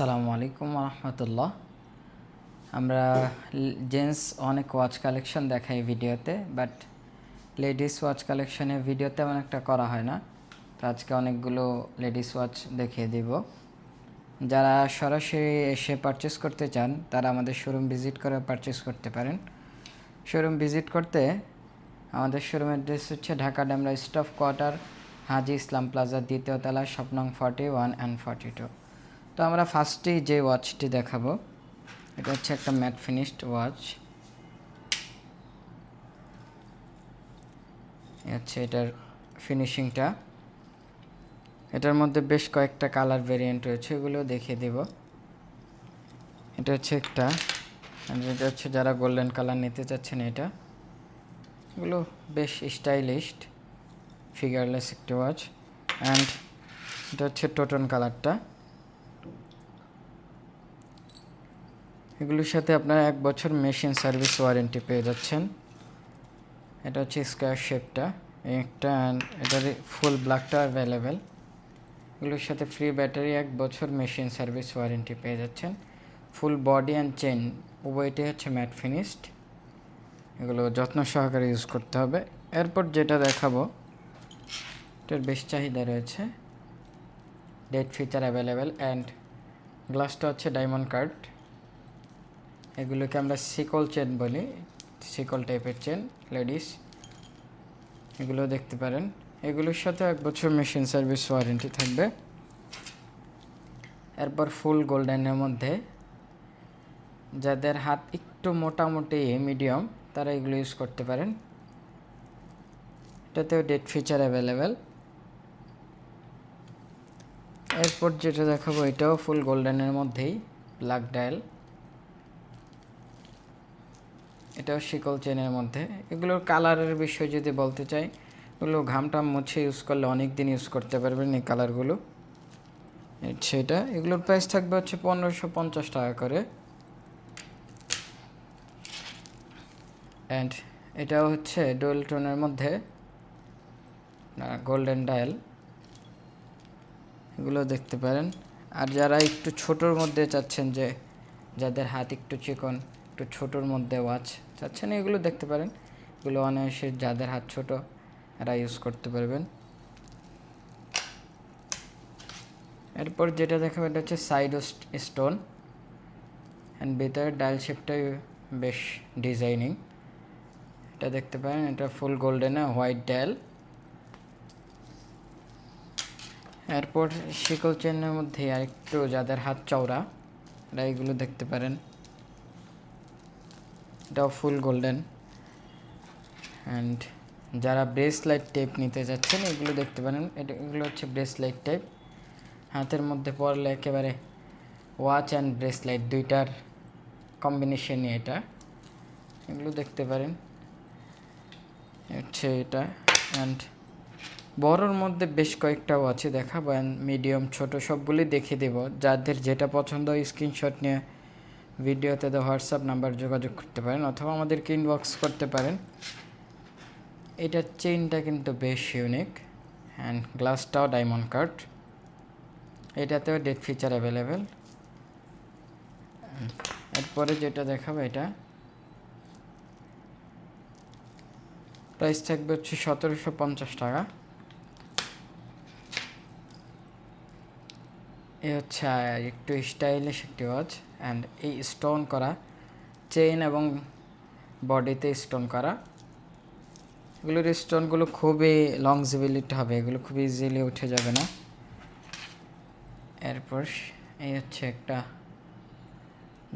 আসসালামু আলাইকুম রহমতুল্লাহ। আমরা জেন্টস অনেক ওয়াচ কালেকশন দেখাই ভিডিওতে, বাট লেডিস ওয়াচ কালেকশনে ভিডিও তেমন একটা করা হয় না। তো আজকে অনেকগুলো লেডিস ওয়াচ দেখিয়ে দিব। যারা সরাসরি এসে পারচেস করতে চান, তারা আমাদের শোরুম ভিজিট করে পারচেস করতে পারেন। শোরুম ভিজিট করতে আমাদের শোরুমের অ্যাড্রেস হচ্ছে Dhaka Demra staff quarter Haji Islam plaza দ্বিতীয় তলা, স্বপ্নং forty one and forty two তো আমরা ফার্স্টেই যে ওয়াচটি দেখাবো, এটা হচ্ছে একটা ম্যাট ফিনিশড ওয়াচ হচ্ছে এটার ফিনিশিংটা এটার মধ্যে বেশ কয়েকটা কালার ভেরিয়েন্ট রয়েছে এগুলো দেখিয়ে দেব। এটা হচ্ছে একটা এটা হচ্ছে যারা গোল্ডেন কালার নিতে চাচ্ছেন এটা। এগুলো বেশ স্টাইলিশড ফিগারলেস একটি ওয়াচ অ্যান্ড এটা হচ্ছে টোটন কালারটা এগুলোর সাথে আপনারা এক বছর মেশিন সার্ভিস ওয়ারেন্টি পেয়ে যাচ্ছেন। এটা হচ্ছে স্কোয়ার শেপটা। একটা এটার ফুল ব্ল্যাকটা অ্যাভেলেবেল এগুলোর সাথে ফ্রি ব্যাটারি এক বছর মেশিন সার্ভিস ওয়ারেন্টি পেয়ে যাচ্ছেন। ফুল বডি অ্যান্ড চেন উভয়টি হচ্ছে ম্যাট ফিনিশড এগুলো যত্ন সহকারে ইউজ করতে হবে। এরপর যেটা দেখাবো, এটার বেশ চাহিদা রয়েছে। ডেট ফিচার অ্যাভেলেবেল অ্যান্ড গ্লাসটা হচ্ছে ডায়মন্ড কার্ড এগুলোকে আমরা সিকল চেন বলি সিকল টাইপের চেন লেডিস এগুলো দেখতে পারেন। এগুলোর সাথে এক বছর মেশিন সার্ভিস ওয়ারেন্টি থাকবে। এরপর ফুল গোল্ডেনের মধ্যে, যাদের হাত একটু মোটামুটি মিডিয়াম তারা এগুলো ইউজ করতে পারেন। এটাতেও ডেট ফিচার অ্যাভেলেবেল এরপর যেটা দেখাবো, এটাও ফুল গোল্ডেনের মধ্যেই ব্ল্যাক ডায়াল এটাও শিকল চেনের মধ্যে। এগুলোর কালারের বিষয় যদি বলতে চাই, এগুলো ঘামটাম মুছে ইউজ করলে অনেক দিন ইউজ করতে পারবেন এই কালারগুলো। সেটা, এগুলোর প্রাইস থাকবে হচ্ছে পনেরোশো পঞ্চাশ টাকা করে। অ্যান্ড এটাও হচ্ছে ডোয়েল টোনের মধ্যে গোল্ডেন ডায়াল এগুলো দেখতে পারেন। আর যারা একটু ছোটোর মধ্যে চাচ্ছেন যে, যাদের হাত একটু চিকন একটু ছোটোর মধ্যে ওয়াচ চাচ্ছেন, এগুলো দেখতে পারেন। এগুলো অনায়াসে যাদের হাত ছোট, এরা ইউজ করতে পারবেন। এরপর যেটা দেখাবো, এটা হচ্ছে সাইড স্টোন অ্যান্ড ভিতরে ডায়াল শেপটাই বেশ ডিজাইনিং এটা দেখতে পারেন, এটা ফুল গোল্ডেনে হোয়াইট ডায়াল এরপর শিকল চেনের মধ্যে আরেকটু যাদের হাত চওড়া, এরা এগুলো দেখতে পারেন। এটাও ফুল গোল্ডেন। অ্যান্ড যারা ব্রেসলাইট টাইপ নিতে যাচ্ছেন, এগুলো দেখতে পারেন। এটা এগুলো হচ্ছে ব্রেসলাইট টাইপ হাতের মধ্যে পরলে একেবারে ওয়াচ অ্যান্ড ব্রেসলাইট দুইটার কম্বিনেশনই এটা। এগুলো দেখতে পারেন। হচ্ছে এটা। অ্যান্ড বড়োর মধ্যে বেশ কয়েকটাও আছে, দেখাবো। অ্যান্ড মিডিয়াম ছোট সবগুলি দেখে দেব। যাদের যেটা পছন্দ স্ক্রিনশট নিয়ে ভিডিওতে দেওয়া হোয়াটসঅ্যাপ নাম্বার যোগাযোগ করতে পারেন অথবা আমাদেরকে ইনবক্স করতে পারেন। এটার চেইনটা কিন্তু বেশ ইউনিক অ্যান্ড গ্লাসটাও ডায়মন্ড কাট এটাতেও ডেট ফিচার অ্যাভেলেবেল এরপরে যেটা দেখাবো এটা। প্রাইস থাকবে হচ্ছে সতেরোশো পঞ্চাশ টাকা। এ হচ্ছে একটু স্টাইলিশ একটি ওয়াচ অ্যান্ড এই স্টোন করা চেইন এবং বডিতে স্টোন করা। এগুলোর স্টোনগুলো খুবই লংজিবিলিটি হবে, এগুলো খুব ইজিলি উঠে যাবে না। এরপর এই হচ্ছে একটা,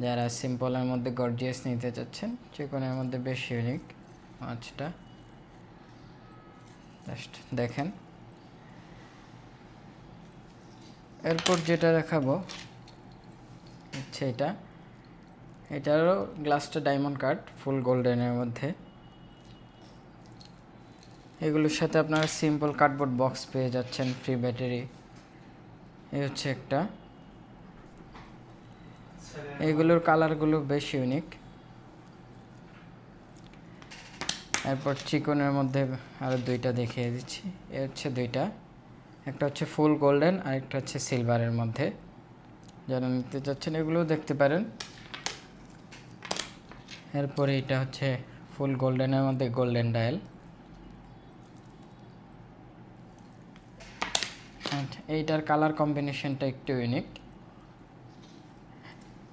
যারা সিম্পলের মধ্যে গর্জিয়াস নিতে চাচ্ছেন চিকনের মধ্যে বেশ ইউনিক ওয়াচটা জাস্ট দেখেন। এরপর যেটা দেখাবো হচ্ছে এটা। এটারও গ্লাসটা ডায়মন্ড কাট ফুল গোল্ডেনের মধ্যে। এগুলোর সাথে আপনারা সিম্পল কার্ডবোর্ড বক্স পেয়ে যাচ্ছেন ফ্রি ব্যাটারি এই হচ্ছে একটা। এগুলোর কালারগুলো বেশ ইউনিক এরপর চিকনের মধ্যে আরও দুইটা দেখিয়ে দিচ্ছি। এ হচ্ছে দুইটা। একটা হচ্ছে ফুল গোল্ডেন আর একটা হচ্ছে সিলভারের মধ্যে। যারা নিতে চাচ্ছেন এগুলোও দেখতে পারেন। এরপরে এটা হচ্ছে ফুল গোল্ডেনের মধ্যে গোল্ডেন ডায়াল। এইটার কালার কম্বিনেশনটা একটু ইউনিক।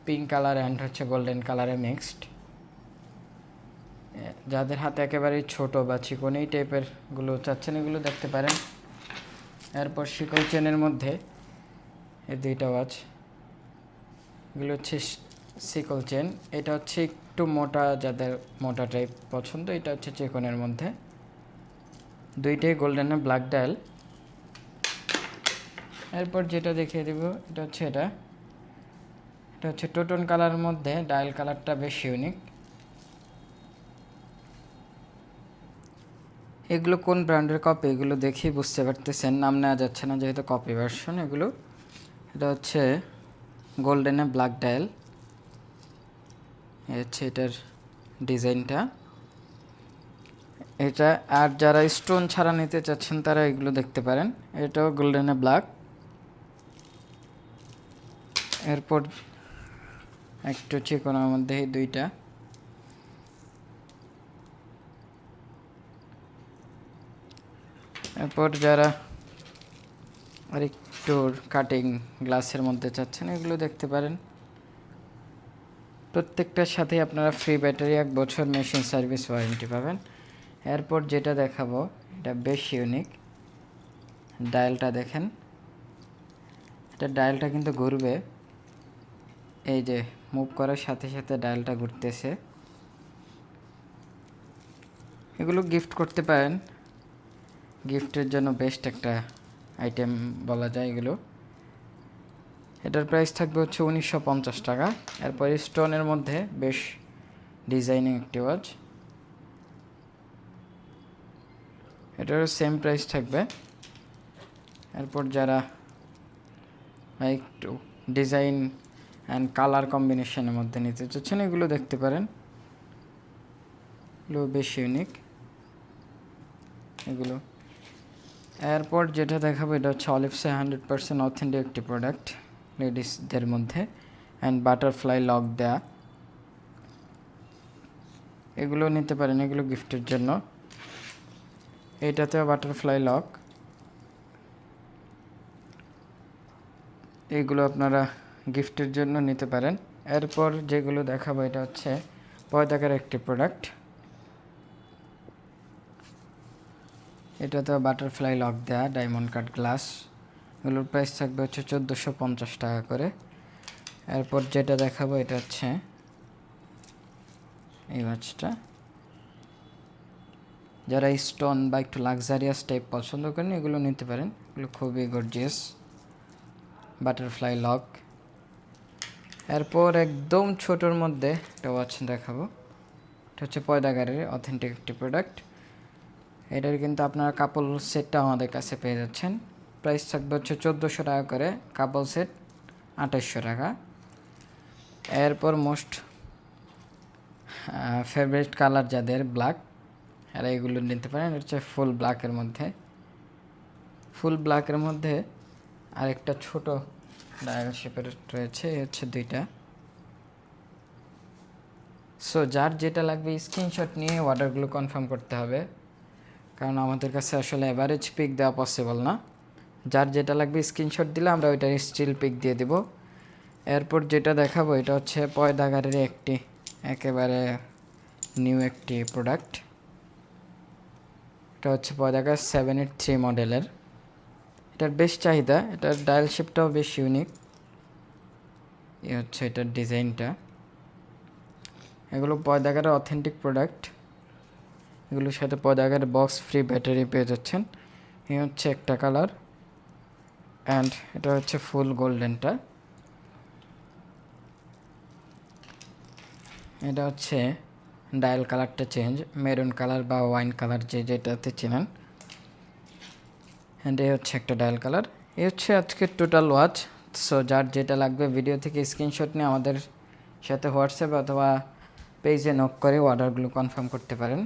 পিঙ্ক কালার অ্যান্ড হচ্ছে গোল্ডেন কালারে মিক্সড। যাদের হাতে একেবারেই ছোট বা চিকন এই টাইপেরগুলো চাচ্ছেন, এগুলো দেখতে পারেন। এরপর শিকল চেনের মধ্যে এই দুইটা ওয়াচ এগুলো হচ্ছে সিকল চেন এটা হচ্ছে একটু মোটা যাদের মোটা টাইপ পছন্দ, এটা হচ্ছে চিকনের মধ্যে। দুইটাই গোল্ডেনের ব্ল্যাক ডায়াল এরপর যেটা দেখিয়ে দিব, এটা হচ্ছে এটা। এটা হচ্ছে টোটন কালারের মধ্যে ডায়াল কালারটা বেশ ইউনিক এগুলো কোন ব্র্যান্ডের কপি এগুলো দেখেই বুঝতে পারতেছেন। নাম নেওয়া যাচ্ছে না যেহেতু কপি ভার্সন এগুলো। এটা হচ্ছে গোল্ডেনে ব্ল্যাক ডায়াল হচ্ছে এটার ডিজাইনটা। এটা আর যারা স্টোন ছাড়া নিতে চাচ্ছেন, তারা এগুলো দেখতে পারেন। এটাও গোল্ডেনে ব্ল্যাক এরপর একটু চিকনের মধ্যে দুইটা। এরপর যারা আর একটু কাটিং গ্লাসের মধ্যে চাচ্ছেন, এগুলো দেখতে পারেন। প্রত্যেকটার সাথে আপনারা ফ্রি ব্যাটারি এক বছর মেশিন সার্ভিস ওয়ারেন্টি পাবেন। এরপর যেটা দেখাবো, এটা বেশ ইউনিক ডায়ালটা দেখেন। এটা ডায়ালটা কিন্তু ঘুরবে। এই যে মুভ করার সাথে সাথে ডায়ালটা ঘুরতেছে। এগুলো গিফট করতে পারেন। গিফটের জন্য বেস্ট একটা আইটেম বলা যায় এগুলো। এটার প্রাইস থাকবে হচ্ছে উনিশশো পঞ্চাশ টাকা। এরপর স্টোনের মধ্যে বেশ ডিজাইনিং একটি ওয়াচ এটারও সেম প্রাইস থাকবে। এরপর যারা একটু ডিজাইন অ্যান্ড কালার কম্বিনেশনের মধ্যে নিতে চাচ্ছেন, এগুলো দেখতে পারেন। এগুলো বেশ ইউনিক এগুলো এরপর যেটা দেখাবো, এটা হচ্ছে অলিভসে হান্ড্রেড পার্সেন্ট অথেন্টিক একটি প্রোডাক্ট লেডিসদের মধ্যে অ্যান্ড বাটারফ্লাই লক দেয়া। এগুলো নিতে পারেন, এগুলো গিফটের জন্য। এইটাতেও বাটারফ্লাই লক এগুলো আপনারা গিফটের জন্য নিতে পারেন। এরপর যেগুলো দেখাবো, এটা হচ্ছে পয়দাকার একটি প্রোডাক্ট এটাতে বাটারফ্লাই লক দেয়া ডায়মন্ড কাট গ্লাস এগুলোর প্রাইস থাকবে হচ্ছে চোদ্দোশো পঞ্চাশ টাকা করে। এরপর যেটা দেখাবো এটা হচ্ছে এই ওয়াচটা যারা স্টোন বা একটু লাক্সারিয়াস টাইপ পছন্দ করেন, এগুলো নিতে পারেন। এগুলো খুবই গর্জিয়াস বাটারফ্লাই লক এরপর একদম ছোটোর মধ্যে একটা ওয়াচ দেখাবো। এটা হচ্ছে পয়দাগারের অথেন্টিক একটি প্রোডাক্ট এটার কিন্তু আপনারা কাপল সেটটা আমাদের কাছে পেয়ে যাচ্ছেন। প্রাইস থাকবে হচ্ছে চোদ্দোশো টাকা করে কাপল সেট আঠাশশো টাকা। এরপর মোস্ট ফেভারিট কালার যাদের ব্ল্যাক এরা এগুলো নিতে পারেন। এটা হচ্ছে ফুল ব্ল্যাকের মধ্যে। ফুল ব্ল্যাকের মধ্যে আরেকটা ছোট ডায়াল শেপের রয়েছে হচ্ছে দুইটা। সো যার যেটা লাগবে স্ক্রিনশট নিয়ে অর্ডারগুলো কনফার্ম করতে হবে। কারণ আমাদের কাছে আসলে অ্যাভারেজ পিক দেওয়া পসিবল না। যার যেটা লাগবে স্ক্রিনশট দিলে আমরা ওইটার স্টিল পিক দিয়ে দিব। এরপর যেটা দেখাবো এটা হচ্ছে পয়দাগারের একটি, একেবারে নিউ একটি প্রোডাক্ট এটা হচ্ছে পয়দাগার সেভেন এইট থ্রি মডেলের এটার বেশ চাহিদা, এটার ডায়াল শেপটাও বেশ ইউনিক এই হচ্ছে এটার ডিজাইনটা এগুলো পয়দাগারের অথেন্টিক প্রোডাক্ট এগুলোর সাথে পয়দাগারের বক্স ফ্রি ব্যাটারি পেয়ে যাচ্ছেন। এই হচ্ছে একটা কালার অ্যান্ড এটা হচ্ছে ফুল গোল্ডেনটা এটা হচ্ছে ডায়াল কালারটা চেঞ্জ মেরুন কালার বা ওয়াইন কালার যে যেটাতে চেনেন। অ্যান্ড এই হচ্ছে একটা ডায়াল কালার এই হচ্ছে আজকে টোটাল ওয়াচ সো যার যেটা লাগবে ভিডিও থেকে স্ক্রিনশট নিয়ে আমাদের সাথে হোয়াটসঅ্যাপ অথবা পেজে নক করে অর্ডারগুলো কনফার্ম করতে পারেন।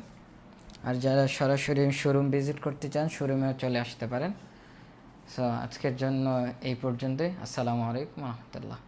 আর যারা সরাসরি শোরুম ভিজিট করতে চান শোরুমেও চলে আসতে পারেন। সো আজকের জন্য এই পর্যন্তই। আসসালামু আলাইকুম রহমতুল্লাহ।